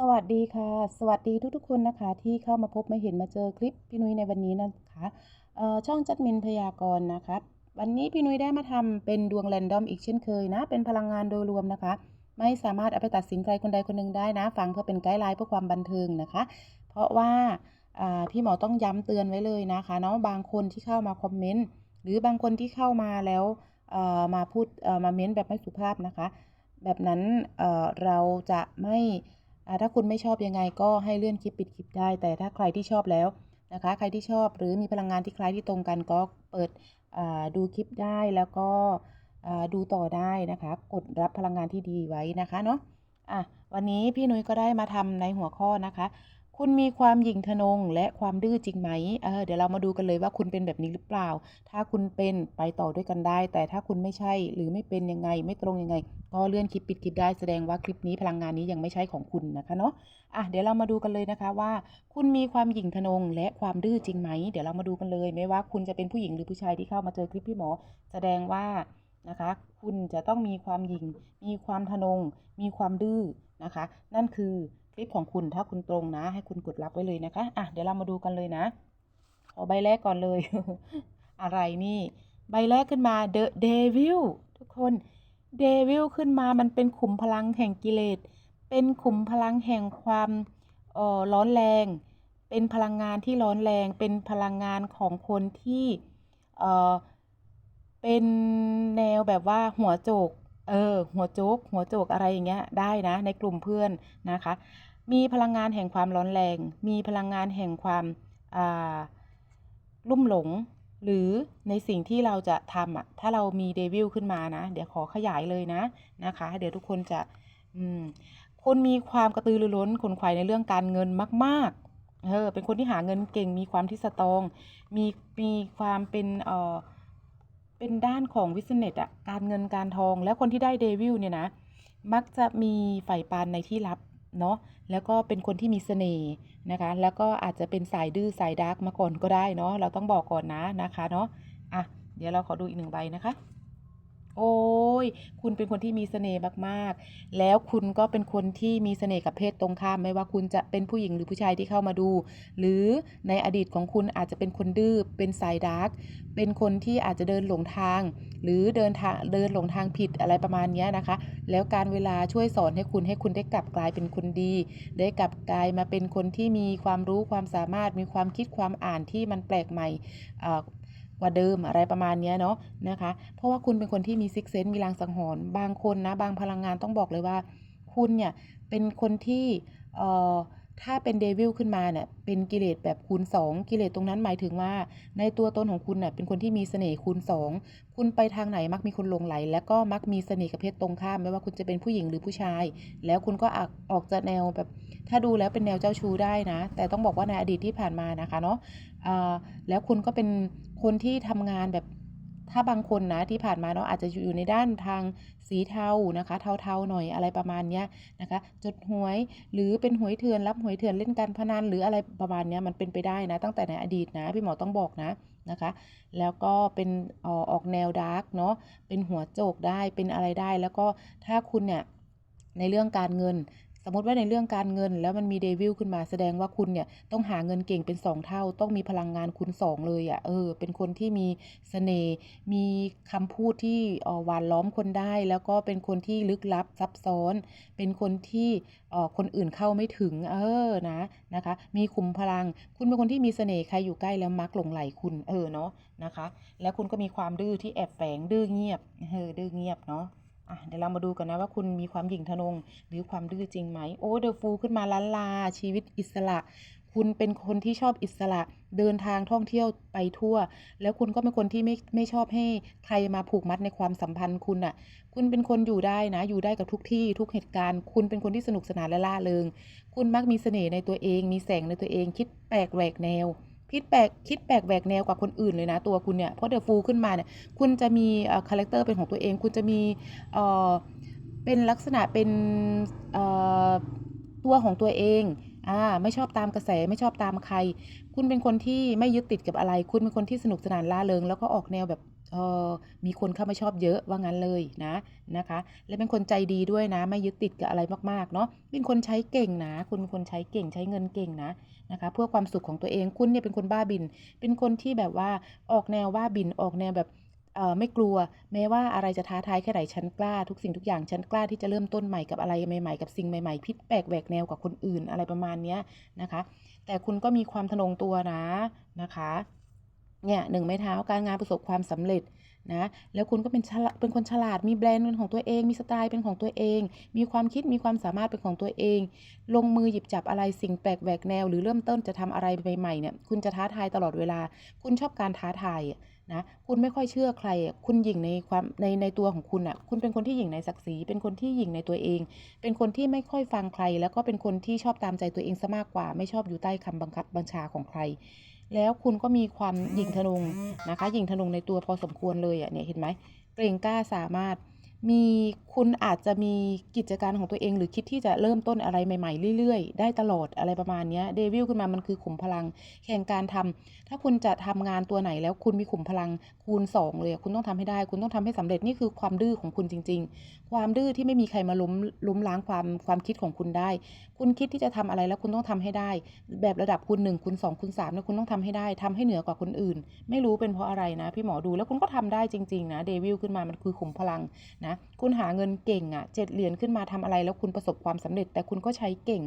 สวัสดีค่ะ สวัสดีทุกๆคนนะคะ ที่เข้ามาพบมาเห็นมาเจอคลิปพี่นุ้ยในวันนี้นะคะเอ่อช่องจัดมินพยากรณ์นะคะวันนี้พี่นุ้ยได้มาทำเป็นดวงแรนดอมอีกเช่นเคยนะ เป็นพลังงานโดยรวมนะคะ ไม่สามารถเอาไปตัดสินใครคนใดคนหนึ่งได้นะ ฟังเพื่อเป็นไกด์ไลน์เพื่อความบันเทิงนะคะ เพราะว่าพี่หมอต้องย้ำเตือนไว้เลยนะคะเนาะบางคนที่เข้ามาคอมเมนต์หรือบางคนที่เข้ามาแล้วมาพูดมาเม้นแบบไม่สุภาพนะคะ แบบนั้นเราจะไม่ ถ้าคุณไม่ชอบยังไงก็ให้เลื่อนคลิปปิดคลิปได้ แต่ถ้าใครที่ชอบแล้วนะคะ ใครที่ชอบหรือมีพลังงานที่คล้ายที่ตรงกันก็เปิดดูคลิปได้แล้วก็ดูต่อได้นะคะ กดรับพลังงานที่ดีไว้นะคะเนาะอะวันนี้พี่นุ้ยก็ได้มาทำในหัวข้อนะคะ คุณมีความหยิ่งทะนงและความดื้อจริงไหมเออเดี๋ยวเรามาดูกันเลยว่าคุณเป็นแบบนี้หรือเปล่า ถ้าคุณเป็นไปต่อด้วยกันได้ แต่ถ้าคุณไม่ใช่หรือไม่เป็นยังไง ไม่ตรงยังไง ก็เลื่อนคลิปปิดคลิปได้แสดงว่าคลิปนี้พลังงานนี้ยังไม่ใช่ของคุณนะคะเนาะอะเดี๋ยวเรามาดูกันเลยนะคะว่า คุณมีความหยิ่งทะนงและความดื้อจริงไหม เดี๋ยวเรามาดูกันเลย ไม่ว่าคุณจะเป็นผู้หญิงหรือผู้ชายที่เข้ามาเจอคลิปพี่หมอ แสดงว่านะคะคุณจะต้องมีความหยิ่ง มีความทะนง มีความดื้อนะคะ นั่นคือ คลิปของคุณถ้าคุณตรงนะ ให้คุณกดรับไว้เลยนะคะอะเดี๋ยวเรามาดูกันเลยนะขอใบแรกก่อนเลย อะไรนี่ ใบแรกขึ้นมา The Devil ทุกคนเดวิลขึ้นมามันเป็นขุมพลังแห่งกิเลส เป็นขุมพลังแห่งความเอ่อร้อนแรง เป็นพลังงานที่ร้อนแรง เป็นพลังงานของคนที่เอ่อเป็นแนวแบบว่าหัวโจก เออ หัวโจก หัวโจกอะไรอย่างเงี้ยได้นะในกลุ่มเพื่อนนะคะ มีพลังงานแห่งความร้อนแรง มีพลังงานแห่งความลุ่มหลง หรือในสิ่งที่เราจะทำอะ ถ้าเรามีเดวิลขึ้นมานะ เดี๋ยวขอขยายเลยนะนะคะ เดี๋ยวทุกคนจะคุณมีความกระตือรือร้นขนขวายในเรื่องการเงินมากๆเออเป็นคนที่หาเงินเก่ง มีความที่สตอง มีมีความเป็นเอ่อเป็นด้านของวิสเนสอะการเงินการทอง แล้วคนที่ได้เดวิลเนี่ยนะ มักจะมีใฝ่ปานในที่ลับ เนาะแล้วก็เป็นคนที่มีเสน่ห์นะคะ แล้วก็อาจจะเป็นสายดื้อสายดาร์กมาก่อนก็ได้เนาะเราต้องบอกก่อนนะนะคะเนาะอะเดี๋ยวเราขอดูอีกหนึ่งใบนะคะ โอ้ย คุณเป็นคนที่มีเสน่ห์มากๆ แล้วคุณก็เป็นคนที่มีเสน่ห์กับเพศตรงข้าม ไม่ว่าคุณจะเป็นผู้หญิงหรือผู้ชายที่เข้ามาดู หรือในอดีตของคุณอาจจะเป็นคนดื้อ เป็นสายดาร์ก เป็นคนที่อาจจะเดินหลงทาง หรือเดินทางเดินหลงทางผิดอะไรประมาณนี้นะคะ แล้วการเวลาช่วยสอนให้คุณให้คุณได้กลับกลายเป็นคนดี ได้กลับกลายมาเป็นคนที่มีความรู้ความสามารถ มีความคิดความอ่านที่มันแปลกใหม่ กว่าเดิมอะไรประมาณนี้เนาะนะคะ เพราะว่าคุณเป็นคนที่มีซิกเซนมีลางสังหรณ์บางคนนะ บางพลังงานต้องบอกเลยว่า คุณเนี่ยเป็นคนที่เอ่อถ้าเป็นเดวิลขึ้นมาเนี่ยเป็นกิเลสแบบคูณ 2 กิเลสตรงนั้นหมายถึงว่า ในตัวตนของคุณเน่ยเป็นคนที่มีเสน่ห์คูณ 2 คุณไปทางไหนมักมีคนหลงไหล แล้วก็มักมีเสน่ห์กับเพศตรงข้าม ไม่ว่าคุณจะเป็นผู้หญิงหรือผู้ชาย แล้วคุณก็ออกออกจะแนวแบบ ถ้าดูแล้วเป็นแนวเจ้าชู้ได้นะ แต่ต้องบอกว่าในอดีตที่ผ่านมานะคะเนาะ แล้วคุณก็เป็นคนที่ทำงานแบบถ้าบางคนนะที่ผ่านมาเนาะอาจจะอยู่ในด้านทางสีเทานะคะ เทาๆหน่อยอะไรประมาณเนี้ยนะคะจดหวยหรือเป็นหวยเถื่อนรับหวยเถื่อนเล่นการพนันหรืออะไรประมาณเนี้ยมันเป็นไปได้นะตั้งแต่ในอดีตนะพี่หมอต้องบอกนะนะคะ แล้วก็เป็นออออกแนวดาร์กเนาะเป็นหัวโจกได้เป็นอะไรได้ แล้วก็ถ้าคุณเนี่ยในเรื่องการเงิน สมมติว่าในเรื่องการเงินแล้วมันมีเดวิลขึ้นมาแสดงว่าคุณเนี่ยต้องหาเงินเก่งเป็น 2 เท่า ต้องมีพลังงานคูณ2 เลยอะ่ะเออ เป็นคนที่มีเสน่ห์มีคำพูดที่ออหวานล้อมคนได้ แล้วก็เป็นคนที่ลึกลับซับซ้อน เป็นคนที่อ่อคนอื่นเข้าไม่ถึง เออนะนะคะ มีขุมพลัง คุณเป็นคนที่มีเสน่ห์ใครอยู่ใกล้แล้วมักหลงไหลคุณเออเนาะนะคะ แล้วคุณก็มีความดื้อที่แอบแฝงดื้อเงียบเออดื้อเงียบเนาะ อะเดี๋ยวเรามาดูกันนะว่าคุณมีความหยิ่งทะนง หรือความดื้อจริงไหม โอ้เดอะฟูขึ้นมาล้านลา ชีวิตอิสระ คุณเป็นคนที่ชอบอิสระเดินทางท่องเที่ยวไปทั่ว แล้วคุณก็เป็นคนที่ไม่ไม่ชอบให้ใครมาผูกมัดในความสัมพันธ์คุณอะ คุณเป็นคนอยู่ได้นะ อยู่ได้กับทุกที่ทุกเหตุการณ์ คุณเป็นคนที่สนุกสนานและล่าเริง คุณมักมีเสน่ห์ในตัวเอง มีแสงในตัวเองคิดแปลกแหวกแนว คิดแปลกคิดแปลกแหวกแนวกว่าคนอื่นเลยนะตัวคุณเนี่ยเพราะเดอะฟูขึ้นมาเนี่ยคุณจะมีคาแรคเตอร์เป็นของตัวเอง คุณจะมีเป็นลักษณะเป็นตัวของตัวเองอ่าไม่ชอบตามกระแสไม่ชอบตามใคร คุณเป็นคนที่ไม่ยึดติดกับอะไร คุณเป็นคนที่สนุกสนานล่าเริงแล้วก็ออกแนวแบบ ออมีคนเข้ามาชอบเยอะว่างั้นเลยนะนะคะ และเป็นคนใจดีด้วยนะ ไม่ยึดติดกับอะไรมากๆเนาะเป็นคนใช้เก่งนะ คุณเป็นคนใช้เก่งใช้เงินเก่งนะนะคะเพื่อความสุขของตัวเองคุณเนี่ยเป็นคนบ้าบิน เป็นคนที่แบบว่าออกแนวบ้าบินออกแนวแบบเอ่อไม่กลัวแม้ว่าอะไรจะท้าทายแค่ไหนฉันกล้า ทุกสิ่งทุกอย่างฉันกล้าที่จะเริ่มต้นใหม่กับอะไรใหม่ๆกับสิ่งใหม่ๆพิษแปลกแหวกแนวกับคนอื่นอะไรประมาณนี้นะคะ แต่คุณก็มีความทะนงตัวนะนะคะ เนี่ยหนึ่งไม้เท้าการงานประสบความสำเร็จนะแล้วคุณก็เป็นฉลาเป็นคนฉลาดมีแบรนด์เป็นของตัวเอง มีสไตล์เป็นของตัวเอง มีความคิดมีความสามารถเป็นของตัวเอง ลงมือหยิบจับอะไรสิ่งแปลกแหวกแนว หรือเริ่มต้นจะทำอะไรใหม่ๆเนี่ยคุณจะท้าทายตลอดเวลา คุณชอบการท้าทายนะคุณไม่ค่อยเชื่อใคร คุณหยิ่งในความในในตัวของคุณอะ คุณเป็นคนที่หยิ่งในศักดิ์ศรี เป็นคนที่หยิ่งในตัวเอง เป็นคนที่ไม่ค่อยฟังใคร แล้วก็เป็นคนที่ชอบตามใจตัวเองซะมากกว่า ไม่ชอบอยู่ใต้คำบังคับบัญชาของใคร แล้วคุณก็มีความหยิ่งทะนงนะคะหยิ่งทะนงในตัวพอสมควรเลยอะเนี่ยเห็นไหมเกรงกล้าสามารถ มีคุณอาจจะมีกิจการของตัวเอง หรือคิดที่จะเริ่มต้นอะไรใหม่ ๆ เรื่อยๆ ได้ตลอดอะไรประมาณเนี้ยเดวิลขึ้นมามันคือขุมพลังแข่งการทำถ้าคุณจะทำงานตัวไหนแล้วคุณมีขุมพลังคูณสองเลย คุณต้องทำให้ได้ คุณต้องทำให้สำเร็จนี่คือความดื้อของคุณจริง ๆ ความดื้อที่ไม่มีใครมาล้มล้มล้างความความคิดของคุณได้ คุณคิดที่จะทำอะไรแล้วคุณต้องทำให้ได้ แบบระดับคุณหนึ่งคุณสองคุณสามเนี่ยคุณต้องทำให้ได้ทำให้เหนือกว่าคนอื่น ไม่รู้เป็นเพราะอะไรนะ พี่หมอดูแล้วคุณก็ทำได้จริง ๆ นะเดวิลขึ้นมามันคือขุมพลังนะคุณหาเงินเก่งอะ่ะเจ็ดเหรียญขึ้นมาทำอะไรแล้วคุณประสบความสำเร็จ แต่คุณก็ใช้เก่ง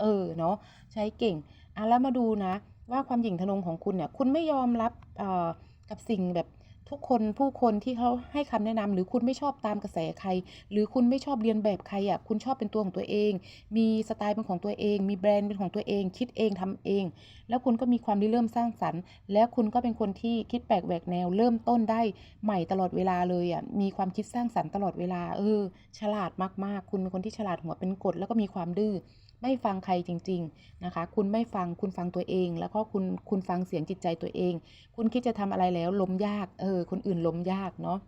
เออเนาะใช้เก่งอะแล้วมาดูนะ ว่าความหยิ่งทะนงของคุณเนี่ยคุณไม่ยอมรับเอ่อกับสิ่งแบบ ทุกคนผู้คนที่เขาให้คำแนะนำหรือคุณไม่ชอบตามกระแสใคร หรือคุณไม่ชอบเรียนแบบใครอะคุณชอบเป็นตัวของตัวเอง มีสไตล์เป็นของตัวเอง มีแบรนด์เป็นของตัวเอง คิดเองทำเอง แล้วคุณก็มีความริเริ่มสร้างสรรค์ และคุณก็เป็นคนที่คิดแปลกแหวกแนว เริ่มต้นได้ใหม่ตลอดเวลาเลยอะมีความคิดสร้างสรรค์ตลอดเวลาเออฉลาดมากๆ คุณเป็นคนที่ฉลาดหัวเป็นกฎแล้วก็มีความดื้อ ไม่ฟังใครจริง ๆนะคะ คุณไม่ฟังคุณฟังตัวเอง แล้วก็คุณคุณฟังเสียงจิตใจตัวเอง คุณคิดจะทำอะไรแล้วล้มยากเออคนอื่นล้มยากเนาะ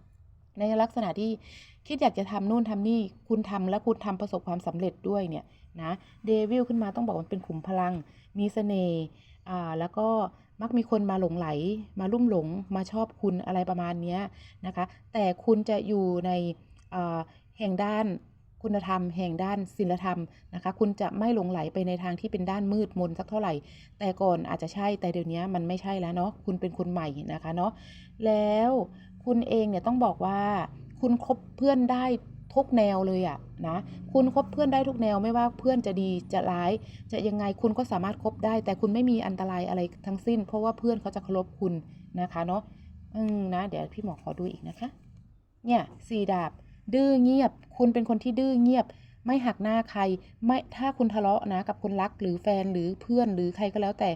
ในลักษณะที่คิดอยากจะทำนู่นทำนี่คุณทำแล้วคุณทำประสบความสำเร็จด้วยเนี่ยนะเดวิลขึ้นมาต้องบอกมันเป็นขุมพลัง มีเสน่ห์อ่าแล้วก็มักมีคนมาหลงไหล มาลุ่มหลงมาชอบคุณอะไรประมาณนี้นะคะ แต่คุณจะอยู่ในอ่าแห่งด้าน คุณธรรมแห่งด้านศีลธรรมนะคะ คุณจะไม่หลงไหลไปในทางที่เป็นด้านมืดมนสักเท่าไหร่ แต่ก่อนอาจจะใช่แต่เดี๋ยวนี้มันไม่ใช่แล้วเนาะคุณเป็นคนใหม่นะคะเนาะแล้วคุณเองเนี่ยต้องบอกว่า คุณคบเพื่อนได้ทุกแนวเลยอะนะคุณคบเพื่อนได้ทุกแนวไม่ว่าเพื่อนจะดีจะร้าย จะยังไงคุณก็สามารถคบได้ แต่คุณไม่มีอันตรายอะไรทั้งสิ้น เพราะว่าเพื่อนเขาจะเคารพคุณนะคะเนาะอืมนะเดี๋ยวพี่หมอขอดูอีกนะคะ เนี่ยสี่ดาบ ดื้อเงียบ คุณเป็นคนที่ดื้อเงียบ ไม่หักหน้าใคร ไม่ถ้าคุณทะเลาะนะกับคนรักหรือแฟนหรือเพื่อนหรือใครก็แล้วแต่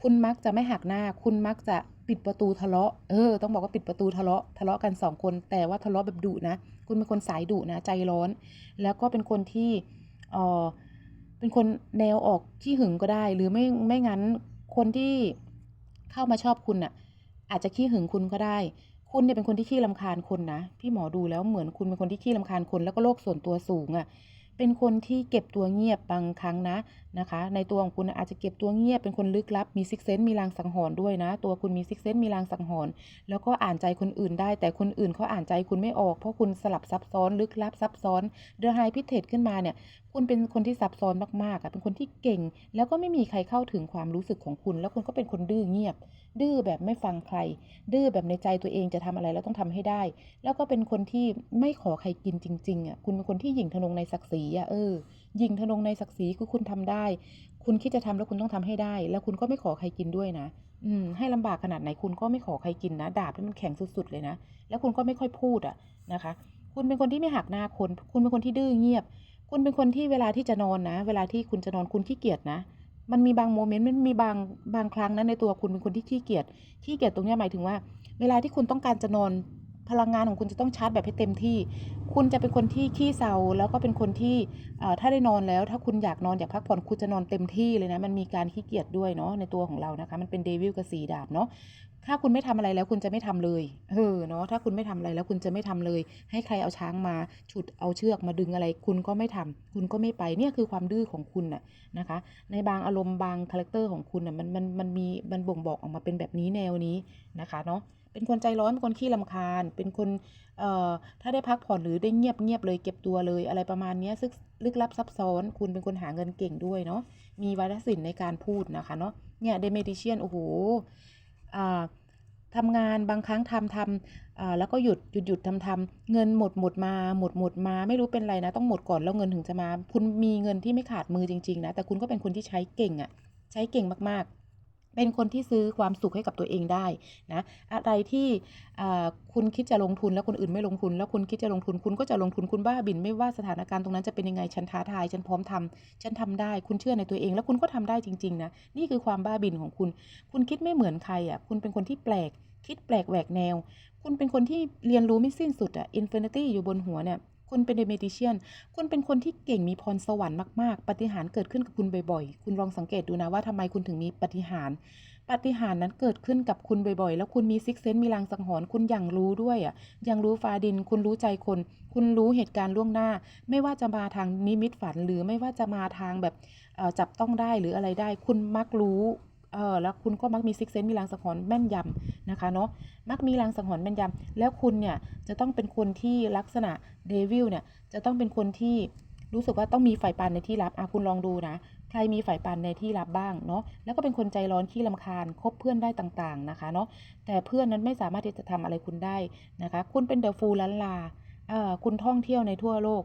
คุณมักจะไม่หักหน้า คุณมักจะปิดประตูทะเลาะ เออ ต้องบอกว่าปิดประตูทะเลาะ ทะเลาะกันสองคน แต่ว่าทะเลาะแบบดุนะ คุณเป็นคนสายดุนะ ใจร้อน แล้วก็เป็นคนที่เออเป็นคนแนวออกขี้หึงก็ได้ หรือไม่ไม่งั้นคนที่เข้ามาชอบคุณน่ะ อาจจะขี้หึงคุณก็ได้ คุณเนี่ยเป็นคนที่ขี้รำคาญคนนะ พี่หมอดูแล้วเหมือนคุณเป็นคนที่ขี้รำคาญคนแล้วก็โลกส่วนตัวสูงอะ่ะ เป็นคนที่เก็บตัวเงียบบางครั้งนะ นะคะ ในตัวของคุณอาจจะเก็บตัวเงียบเป็นคนลึกลับ มีซิกเซนต์มีลางสังหรณ์ด้วยนะ ตัวคุณมีซิกเซนต์มีลางสังหรณ์แล้วก็อ่านใจคนอื่นได้ แต่คนอื่นเขาอ่านใจคุณไม่ออก เพราะคุณสลับซับซ้อนลึกลับซับซ้อนเดอะไฮพิเทตขึ้นมาเนี่ย คุณเป็นคนที่ซับซ้อนมากๆอะเป็นคนที่เก่ง แล้วก็ไม่มีใครเข้าถึงความรู้สึกของคุณ แล้วคุณก็เป็นคนดื้อเงียบ ดื้อแบบไม่ฟังใคร ดื้อแบบในใจตัวเองจะทำอะไรแล้วต้องทำให้ได้ แล้วก็เป็นคนที่ไม่ขอใครกินจริงๆอะคุณเป็นคนที่หยิ่งทะนงในศักดิ์ศรีอะเออ ยิงทะนงในศักดิ์ศรีคือคุณทำได้ คุณคิดจะทำแล้วคุณต้องทำให้ได้ แล้วคุณก็ไม่ขอใครกินด้วยนะ อืม ให้ลำบากขนาดไหนคุณก็ไม่ขอใครกินนะ ดาบนี่มันแข็งสุดๆเลยนะ แล้วคุณก็ไม่ค่อยพูดอะนะคะ คุณเป็นคนที่ไม่หักหน้าคน คุณเป็นคนที่ดื้อเงียบ คุณเป็นคนที่เวลาที่จะนอนนะ เวลาที่คุณจะนอนคุณขี้เกียจนะมันมีบางโมเมนต์มันมีบางบางครั้งนะในตัวคุณเป็นคนที่ขี้เกียจขี้เกียจตรงนี้หมายถึงว่า เวลาที่คุณต้องการจะนอน พลังงานของคุณจะต้องชาร์จแบบให้เต็มที่ คุณจะเป็นคนที่ขี้เซาแล้วก็เป็นคนที่ถ้าได้นอนแล้ว ถ้าคุณอยากนอนอยากพักผ่อนคุณจะนอนเต็มที่เลยนะ มันมีการขี้เกียจด้วยเนาะในตัวของเรานะคะ มันเป็นเดวิลกับสีดาบเนาะถ้าคุณไม่ทำอะไรแล้วคุณจะไม่ทำเลยเออเนาะถ้าคุณไม่ทำอะไรแล้วคุณจะไม่ทำเลย ให้ใครเอาช้างมาฉุดเอาเชือกมาดึงอะไร คุณก็ไม่ทำคุณก็ไม่ไปเนี่ยคือความดื้อของคุณน่ะนะคะ ในบางอารมณ์บางคาแรคเตอร์ของคุณน่ะมันมันมันมีมันบ่งบอกออกมาเป็นแบบนี้แนวนี้นะคะเนาะ เป็นคนใจร้อนเป็นคนขี้ลำคาญ เป็นคนเอ่อถ้าได้พักผ่อนหรือได้เงียบเงียบเลยเก็บตัวเลยอะไรประมาณนี้ซึ่งลึกลับซับซ้อน คุณเป็นคนหาเงินเก่งด้วยเนาะมีวาทศิลป์ในการพูดนะคะเนาะเนี่ยเดเมดิเชียนโอ้โหอ่าทำงานบางครั้งทำทำอ่าแล้วก็หยุดหยุดหยุดทำทำเงินหมดหมดมาหมดหมดมาไม่รู้เป็นไรนะต้องหมดก่อนแล้วเงินถึงจะมา คุณมีเงินที่ไม่ขาดมือจริง ๆ นะ แต่คุณก็เป็นคนที่ใช้เก่งอะ่ะใช้เก่งมากๆ เป็นคนที่ซื้อความสุขให้กับตัวเองได้นะอะไรที่คุณคิดจะลงทุนแล้วคนอื่นไม่ลงทุน แล้วคุณคิดจะลงทุนคุณก็จะลงทุนคุณบ้าบิน ไม่ว่าสถานการณ์ตรงนั้นจะเป็นยังไงฉันท้าทายฉันพร้อมทำฉันทำได้ คุณเชื่อในตัวเอง แล้วคุณก็ทำได้จริงๆนะนี่คือความบ้าบินของคุณ คุณคิดไม่เหมือนใครอะคุณเป็นคนที่แปลก คิดแปลกแหวกแนว คุณเป็นคนที่เรียนรู้ไม่สิ้นสุดอะอินฟินิตี้อยู่บนหัวเนี่ย คุณเป็นเดเมดิเชียน คุณเป็นคนที่เก่งมีพรสวรรค์มากๆ ปฏิหารเกิดขึ้นกับคุณบ่อยๆ คุณลองสังเกตดูนะว่าทำไมคุณถึงมีปฏิหาร ปฏิหารนั้นเกิดขึ้นกับคุณบ่อยๆ แล้วคุณมีซิกเซนมีลางสังหรณ์ คุณอย่างรู้ด้วยอะ ยังรู้ฟ้าดิน คุณรู้ใจคน คุณรู้เหตุการณ์ล่วงหน้า ไม่ว่าจะมาทางนิมิตฝัน หรือไม่ว่าจะมาทางแบบจับต้องได้หรืออะไรได้ คุณมักรู้ เออแล้วคุณก็มักมีซิกเซนมีลางสังหรณ์แม่นยำนะคะเนาะมักมีลางสังหรณ์แม่นยำแล้วคุณเนี่ยจะต้องเป็นคนที่ลักษณะเดวิลเนี่ยจะต้องเป็นคนที่รู้สึกว่าต้องมีฝ่ายปันในที่ลับอะคุณลองดูนะใครมีฝ่ายปันในที่ลับบ้างเนาะแล้วก็เป็นคนใจร้อนขี้ลำคาญคบเพื่อนได้ต่างๆนะคะเนาะแต่เพื่อนนั้นไม่สามารถที่จะทำอะไรคุณได้นะคะ คุณเป็นเดอะฟูลลันลาเออคุณท่องเที่ยวในทั่วโลก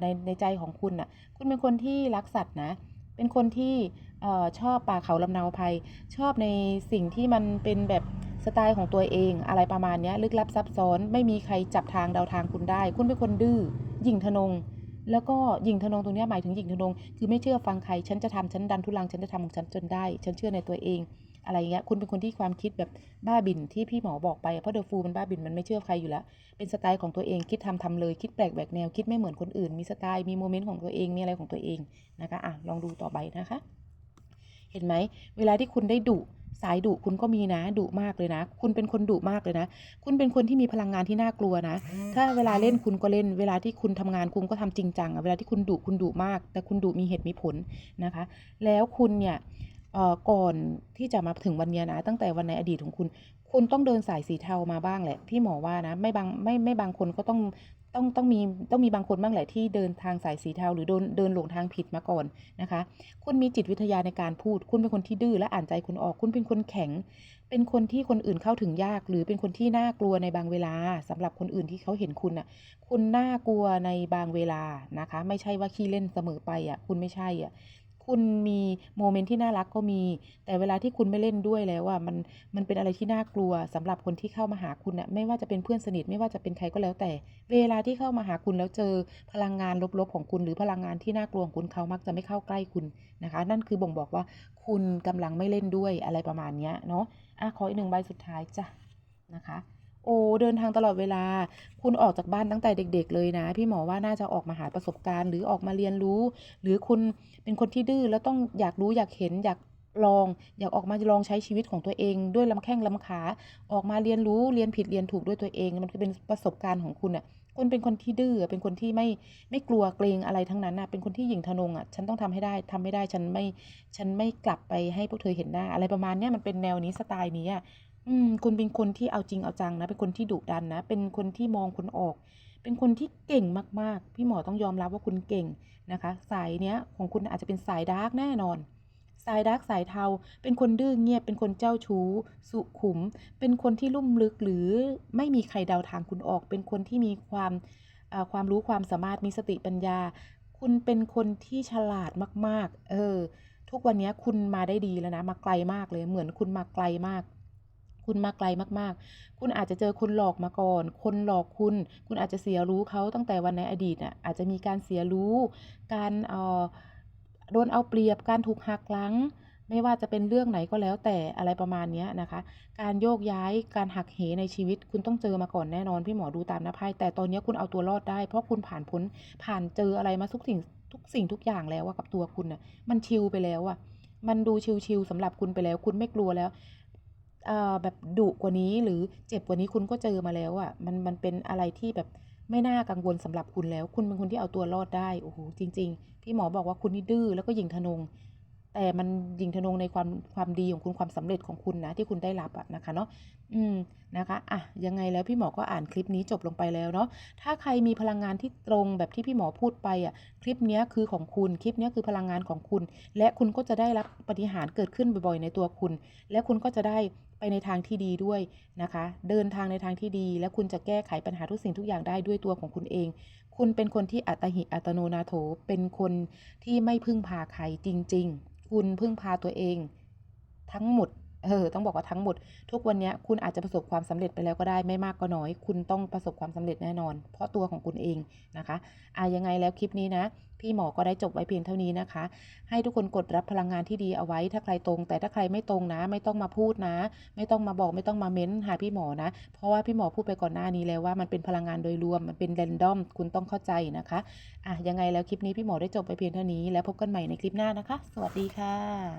ในในใจของคุณน่ะคุณเป็นคนที่รักสัตว์นะ เป็นคนที่ชอบป่าเขาลำนาวภัย ชอบในสิ่งที่มันเป็นแบบสไตล์ของตัวเอง อะไรประมาณนี้ลึกลับซับซ้อน ไม่มีใครจับทางเดาทางคุณได้ คุณเป็นคนดื้อหยิ่งทะนง แล้วก็หยิ่งทะนงตรงนี้หมายถึงหยิ่งทะนง คือไม่เชื่อฟังใคร ฉันจะทำฉันดันทุลัง ฉันจะทำของฉันจนได้ ฉันเชื่อในตัวเอง อะไรเงี้ยคุณเป็นคนที่ความคิดแบบบ้าบินที่พี่หมอบอกไปเพราะเดอะฟูมันบ้าบินมันไม่เชื่อใครอยู่แล้ว เป็นสไตล์ของตัวเองคิดทำทำเลยคิดแปลกแหวกแนวคิดไม่เหมือนคนอื่น มีสไตล์มีโมเมนต์ของตัวเองมีอะไรของตัวเองนะคะอะลองดูต่อไปนะคะ เห็นไหมเวลาที่คุณได้ดุสายดุคุณก็มีนะดุมากเลยนะ คุณเป็นคนดุมากเลยนะ คุณเป็นคนที่มีพลังงานที่น่ากลัวนะ ถ้าเวลาเล่นคุณก็เล่น เวลาที่คุณทำงานคุณก็ทำจริงจังอะเวลาที่คุณดุคุณดุมาก แต่คุณดุมีเหตุมีผลนะคะ แล้วคุณเนี่ย ก่อนที่จะมาถึงวันนี้นะ ตั้งแต่วันในอดีตของคุณ คุณต้องเดินสายสีเทามาบ้างแหละพี่หมอว่านะ ไม่บางไม่ไม่บางคนก็ต้องต้องต้องมีต้องมีบางคนบ้างแหละที่เดินทางสายสีเทาหรือเดินเดินหลงทางผิดมาก่อนนะคะ คุณมีจิตวิทยาในการพูด คุณเป็นคนที่ดื้อและอ่านใจคนออก คุณเป็นคนแข็ง เป็นคนที่คนอื่นเข้าถึงยาก หรือเป็นคนที่น่ากลัวในบางเวลาสำหรับคนอื่นที่เขาเห็นคุณน่ะ คุณน่ากลัวในบางเวลานะคะ ไม่ใช่ว่าขี้เล่นเสมอไปอะ คุณไม่ใช่อะ คุณมีโมเมนต์ที่น่ารักก็มี แต่เวลาที่คุณไม่เล่นด้วยแล้วอะมันมันเป็นอะไรที่น่ากลัวสำหรับคนที่เข้ามาหาคุณอะไม่ว่าจะเป็นเพื่อนสนิทไม่ว่าจะเป็นใครก็แล้วแต่ เวลาที่เข้ามาหาคุณแล้วเจอพลังงานลบๆของคุณ หรือพลังงานที่น่ากลัวของคุณเขามักจะไม่เข้าใกล้คุณนะคะ นั่นคือบ่งบอกว่าคุณกำลังไม่เล่นด้วยอะไรประมาณนี้เนาะอะขออีกหนึ่งใบสุดท้ายจ้ะนะคะ โอ้เดินทางตลอดเวลา คุณออกจากบ้านตั้งแต่เด็ก ๆ เลยนะ พี่หมอว่าน่าจะออกมาหาประสบการณ์ หรือออกมาเรียนรู้ หรือคุณเป็นคนที่ดื้อแล้วต้องอยากรู้อยากเห็นอยากลอง อยากออกมาลองใช้ชีวิตของตัวเอง ด้วยลำแข้งลำขา ออกมาเรียนรู้เรียนผิดเรียนถูกด้วยตัวเอง มันคือเป็นประสบการณ์ของคุณอะคุณเป็นคนที่ดื้อเป็นคนที่ไม่ไม่กลัวเกรงอะไรทั้งนั้นน่ะเป็นคนที่หยิ่งทะนงอะ ฉันต้องทำให้ได้ทำไม่ได้ฉันไม่ฉันไม่กลับไปให้พวกเธอเห็นหน้า อะไรประมาณเนี้ยมันเป็นแนวนี้สไตล์นี้อะ อืมคุณเป็นคนที่เอาจริงเอาจังนะ เป็นคนที่ดุดันนะ เป็นคนที่มองคนออก เป็นคนที่เก่งมากๆ พี่หมอต้องยอมรับว่าคุณเก่งนะคะ สายเนี้ยของคุณอาจจะเป็นสายดาร์กแน่นอน สายดาร์กสายเทา เป็นคนดื้อเงียบ เป็นคนเจ้าชู้ สุขุม เป็นคนที่ลุ่มลึกหรือไม่มีใครเดาทางคุณออก เป็นคนที่มีความความรู้ความสามารถมีสติปัญญา คุณเป็นคนที่ฉลาดมาก ๆ เออ ทุกวันนี้คุณมาได้ดีแล้วนะ มาไกลมากเลย เหมือนคุณมาไกลมาก คุณมาไกลมากๆ คุณอาจจะเจอคนหลอกมาก่อน คนหลอกคุณ คุณอาจจะเสียรู้เขาตั้งแต่วันในอดีตอะ อาจจะมีการเสียรู้ การเอ่อโดนเอาเปรียบ การถูกหักหลัง ไม่ว่าจะเป็นเรื่องไหนก็แล้วแต่อะไรประมาณนี้นะคะ การโยกย้าย การหักเหในชีวิต คุณต้องเจอมาก่อนแน่นอนพี่หมอดูตามหน้าไพ่แต่ตอนนี้คุณเอาตัวรอดได้ เพราะคุณผ่านพ้น ผ่านเจออะไรมาทุกสิ่งทุกสิ่งทุกอย่างแล้วกับตัวคุณน่ะ มันชิลไปแล้วอะมันดูชิลๆสำหรับคุณไปแล้ว คุณไม่กลัวแล้ว แบบดุกว่านี้หรือเจ็บกว่านี้คุณก็เจอมาแล้วอะมันมันเป็นอะไรที่แบบไม่น่ากังวลสำหรับคุณแล้ว คุณเป็นคนที่เอาตัวรอดได้โอ้โหจริง ๆ พี่หมอบอกว่าคุณนี่ดื้อแล้วก็หยิงทะนง แต่มันยิงทะนงในความความดีของคุณความสำเร็จของคุณนะที่คุณได้รับอะนะคะเนาะอืมนะคะอะยังไงแล้วพี่หมอก็อ่านคลิปนี้จบลงไปแล้วเนาะถ้าใครมีพลังงานที่ตรงแบบที่พี่หมอพูดไปอะคลิปนี้คือของคุณคลิปนี้คือพลังงานของคุณ และคุณก็จะได้รับปฏิหารเกิดขึ้นบ่อยๆในตัวคุณ และคุณก็จะได้ ในทางที่ดีด้วยนะคะ เดินทางในทางที่ดี และคุณจะแก้ไขปัญหาทุกสิ่งทุกอย่างได้ด้วยตัวของคุณเอง คุณเป็นคนที่อัตหิอัตโนนาโถ เป็นคนที่ไม่พึ่งพาใครจริง ๆ คุณพึ่งพาตัวเอง ทั้งหมด เออต้องบอกว่าทั้งหมด ทุกวันนี้คุณอาจจะประสบความสำเร็จไปแล้วก็ได้ไม่มากก็น้อย คุณต้องประสบความสำเร็จแน่นอน เพราะตัวของคุณเองนะคะอะยังไงแล้วคลิปนี้นะพี่หมอก็ได้จบไว้เพียงเท่านี้นะคะ ให้ทุกคนกดรับพลังงานที่ดีเอาไว้ ถ้าใครตรง แต่ถ้าใครไม่ตรงนะ ไม่ต้องมาพูดนะ ไม่ต้องมาบอกไม่ต้องมาเม้นหาพี่หมอนะ เพราะว่าพี่หมอพูดไปก่อนหน้านี้แล้วว่ามันเป็นพลังงานโดยรวมมันเป็นแรนดอมคุณต้องเข้าใจนะคะอะยังไงแล้วคลิปนี้พี่หมอได้จบไปเพียงเท่านี้ แล้วพบกันใหม่ในคลิปหน้านะคะ สวัสดีค่ะ